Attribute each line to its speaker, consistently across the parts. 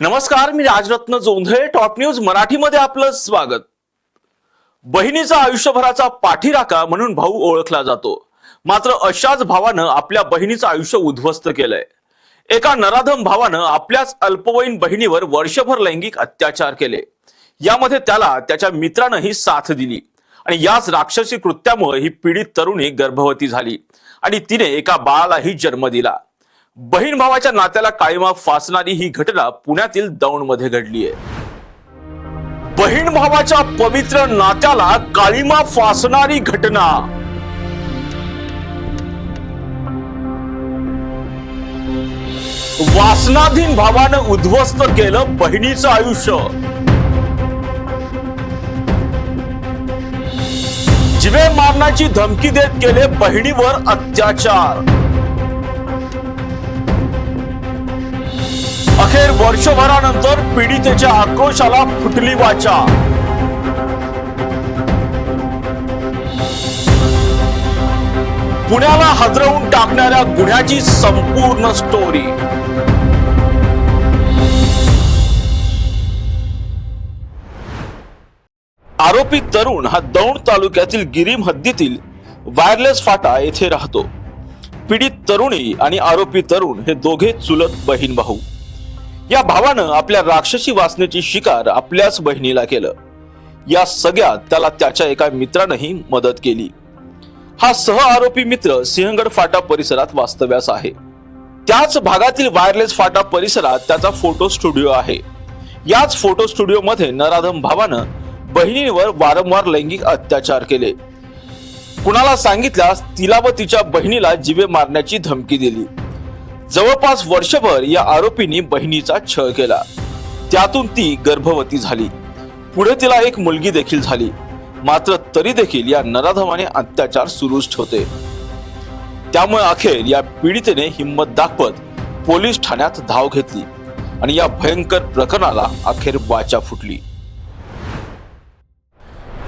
Speaker 1: नमस्कार मी Rajratna Jondhale top news मराठीमध्ये आपलं स्वागत. बहिणीचा आयुष्यभराचा पाठीराखा म्हणून भाऊ ओळखला जातो. मात्र अशाच भावानं आपल्या बहिणीचं आयुष्य उद्ध्वस्त केलंय. एका नराधम भावानं आपल्याच अल्पवयीन बहिणीवर वर्षभर लैंगिक अत्याचार केले. यामध्ये त्याला त्याच्या मित्रानंही साथ दिली. आणि याच राक्षसी कृत्यामुळे ही पीडित तरुणी गर्भवती झाली. आणि तिने एका बाळालाही जन्म दिला. बहीण भावाच्या नात्याला काळीमा फासणारी ही घटना पुण्यातील दौंडमध्ये घडली आहे. बहीण भावाच्या पवित्र नात्याला काळीमा फासणारी घटना. वासनाधीन भावानं उद्ध्वस्त केलं बहिणीचं आयुष्य. जिवे मारण्याची धमकी देत केले बहिणीवर अत्याचार. अखेर वर्षभरानंतर पीडितेच्या आक्रोशाला फुटली वाचा. पुण्याला हादरवून टाकणाऱ्या गुन्ह्याची संपूर्ण स्टोरी आरोपी तरुण हा दौंड तालुक्यातील गिरीम हद्दीतील वायरलेस फाटा येथे राहतो. पीडित तरुणी आणि आरोपी तरुण हे दोघे चुलत बहीण भाऊ. या भावानं आपल्या राक्षसी वासनेची शिकार आपल्याच बहिणीला केलं. या सगळ्यात त्याला त्याच्या एका मित्रानंही मदत केली. हा सह आरोपी मित्र सिंहगड फाटा परिसरात वास्तव्यास आहे. त्याच भागातील वायरलेस फाटा परिसरात त्याचा फोटो स्टुडिओ आहे. याच फोटो स्टुडिओ मध्ये नराधम भावानं बहिणीवर वारंवार लैंगिक अत्याचार केले. कुणाला सांगितल्यास तिला व तिच्या बहिणीला जीवे मारण्याची धमकी दिली. जवळपास वर्षभर या आरोपींनी बहिणीचा छळ केला. त्यातून ती गर्भवती झाली. पुढे तिला एक मुलगी देखील झाली. मात्र तरी देखील या नराधमाने अत्याचार सुरूच ठेवते. त्यामुळे अखेर या पीडितेने हिंमत दाखवत पोलीस ठाण्यात धाव घेतली आणि या भयंकर प्रकरणाला अखेर वाचा फुटली.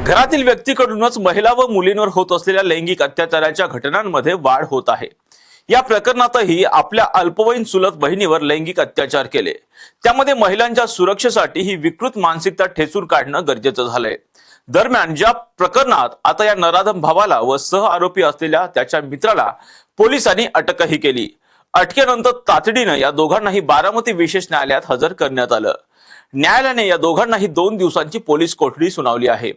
Speaker 1: घरातील व्यक्तीकडूनच महिला व मुलींवर होत असलेल्या लैंगिक अत्याचाराच्या घटनांमध्ये वाढ होत आहे. या प्रकरणातही आपल्या अल्पवयीन चुलत बहिणीवर लैंगिक अत्याचार केले. त्यामध्ये महिलांच्या सुरक्षेसाठी ही विकृत मानसिकता ठेचून काढणं गरजेचं झालंय. दरम्यान ज्या प्रकरणात आता या नराधम भावाला व सह आरोपी असलेल्या त्याच्या मित्राला पोलिसांनी अटकही केली. अटकेनंतर तातडीनं या दोघांनाही बारामती विशेष न्यायालयात हजर करण्यात आलं. न्यायालयाने या दोघांनाही दोन दिवसांची पोलीस कोठडी सुनावली आहे.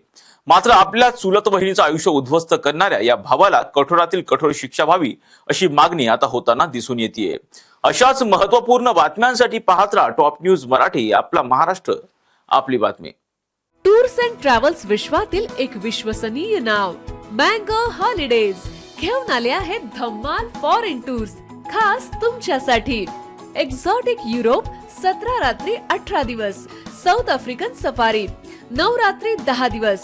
Speaker 1: मात्र आपल्या चुलत बहिणीचं आयुष्य उद्ध्वस्त करणाऱ्या या भावाला कठोरातील कठोर शिक्षा व्हावी अशी मागणी आता होताना दिसून येते अशाच महत्त्वपूर्ण बातम्यांसाठी पाहत राहा टॉप न्यूज मराठी आपला महाराष्ट्र आपली बातमी.
Speaker 2: टूर्स अँड ट्रॅव्हल्स विश्वातील एक विश्वसनीय नाव मँगो हॉलिडेज. घेऊन आले आहेत धम्माल फॉरेन टूर्स खास तुमच्यासाठी. एक्झॉटिक युरोप सतरा रात्री अठरा दिवस. South African safari. नऊ रात्री दहा दिवस.